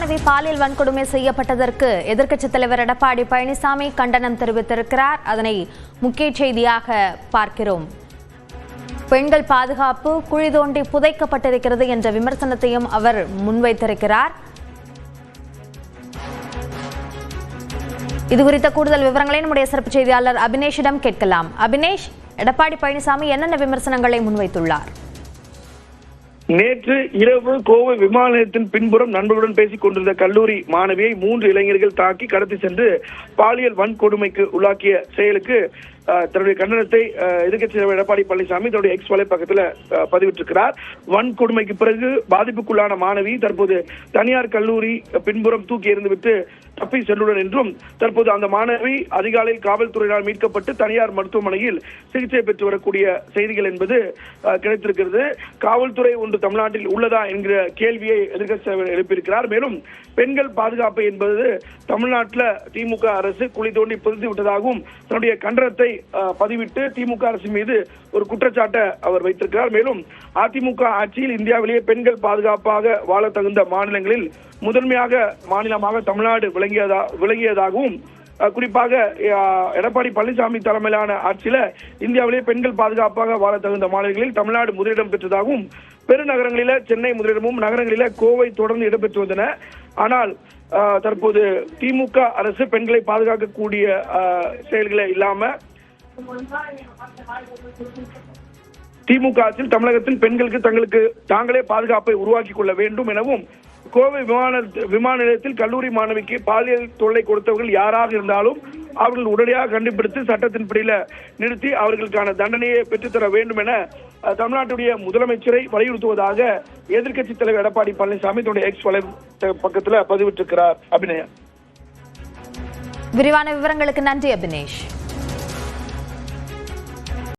மாணவி பாலியல் வன்கொடுமை செய்யப்பட்டதற்கு எதிர்க்கட்சித் தலைவர் எடப்பாடி பழனிசாமி கண்டனம் தெரிவித்திருக்கிறார். அதனை முக்கிய செய்தியாக பார்க்கிறோம். பெண்கள் பாதுகாப்பு குழி தோண்டி புதைக்கப்பட்டிருக்கிறது என்ற விமர்சனத்தையும் அவர் முன்வைத்திருக்கிறார். இது குறித்த கூடுதல் விவரங்களை நம்முடைய சிறப்பு செய்தியாளர் அபினேஷிடம் கேட்கலாம். அபினேஷ் எடப்பாடி பழனிசாமி என்னென்ன விமர்சனங்களை முன்வைத்துள்ளார்? நேற்று இரவு கோவை விமான நிலையத்தின் பின்புறம் நண்பர்களுடன் பேசிக் கொண்டிருந்த கல்லூரி மாணவியை மூன்று இளைஞர்கள் தாக்கி கடத்தி சென்று பாலியல் வன்கொடுமைக்கு உள்ளாக்கிய செயலுக்கு தன்னுடைய கண்டனத்தை எதிர்கட்சி தலைவர் எடப்பாடி பழனிசாமி தன்னுடைய எக்ஸ் வலைப்பக்கத்தில் பதிவிட்டிருக்கிறார். வன்கொடுமைக்கு பிறகு பாதிப்புக்குள்ளான மாணவி தற்போது தனியார் கல்லூரி பின்புறம் தூக்கி எறிந்துவிட்டு தப்பி செல்லுடன் என்றும் தற்போது அந்த மாணவி அதிகாலையில் காவல்துறையினால் மீட்கப்பட்டு தனியார் மருத்துவமனையில் சிகிச்சை பெற்று வரக்கூடிய செய்திகள் என்பது கிடைத்திருக்கிறது. காவல்துறை ஒன்று தமிழ்நாட்டில் உள்ளதா என்கிற கேள்வியை எதிர்கட்சி எழுப்பியிருக்கிறார். மேலும் பெண்கள் பாதுகாப்பு என்பது தமிழ்நாட்டில் திமுக அரசு குழி தோண்டி புதைத்து விட்டதாகவும் தன்னுடைய கண்டனத்தை பதிவிட்டு திமுக அரசு மீது ஒரு குற்றச்சாட்டை அவர் வைத்திருக்கிறார். மேலும் அதிமுக ஆட்சியில் இந்தியாவிலேயே பெண்கள் பாதுகாப்பாக வாழ தகுந்த மாநிலங்களில் முதன்மையாக மாநிலமாக தமிழ்நாடு விளங்கியதா விளங்கியதாகவும் குறிப்பாக எடப்பாடி பழனிசாமி தலைமையிலான ஆட்சியில இந்தியாவிலேயே பெண்கள் பாதுகாப்பாக வாழ தகுந்த மாநிலங்களில் தமிழ்நாடு முதலிடம் பெற்றதாகவும் பெருநகரங்களில சென்னை முதலிடமும் நகரங்களில கோவை தொடர்ந்து இடம்பெற்று வந்தன. ஆனால் தற்போது திமுக அரசு பெண்களை பாதுகாக்கக்கூடிய செயல்களை இல்லாம திமுக ஆட்சியில் தமிழகத்தில் பெண்களுக்கு தங்களுக்கு தாங்களே பாதுகாப்பை உருவாக்கிக் கொள்ள வேண்டும் எனவும் கோவை விமான விமான நிலையத்தில் கல்லூரி மாணவிக்கு பாலியல் தொல்லை கொடுத்தவர்கள் யாராக இருந்தாலும் அவர்கள் உடனடியாக கண்டுபிடித்து சட்டத்தின் பிடியில நிறுத்தி அவர்களுக்கான தண்டனையை பெற்றுத்தர வேண்டும் என தமிழ்நாட்டுடைய முதலமைச்சரை வலியுறுத்துவதாக எதிர்க்கட்சி தலைவர் எடப்பாடி பழனிசாமி தன்னுடைய எக்ஸ் வலை பக்கத்துல பதிவிட்டிருக்கிறார் அபிநயா. விரிவான விவரங்களுக்கு நன்றி அபினேஷ்.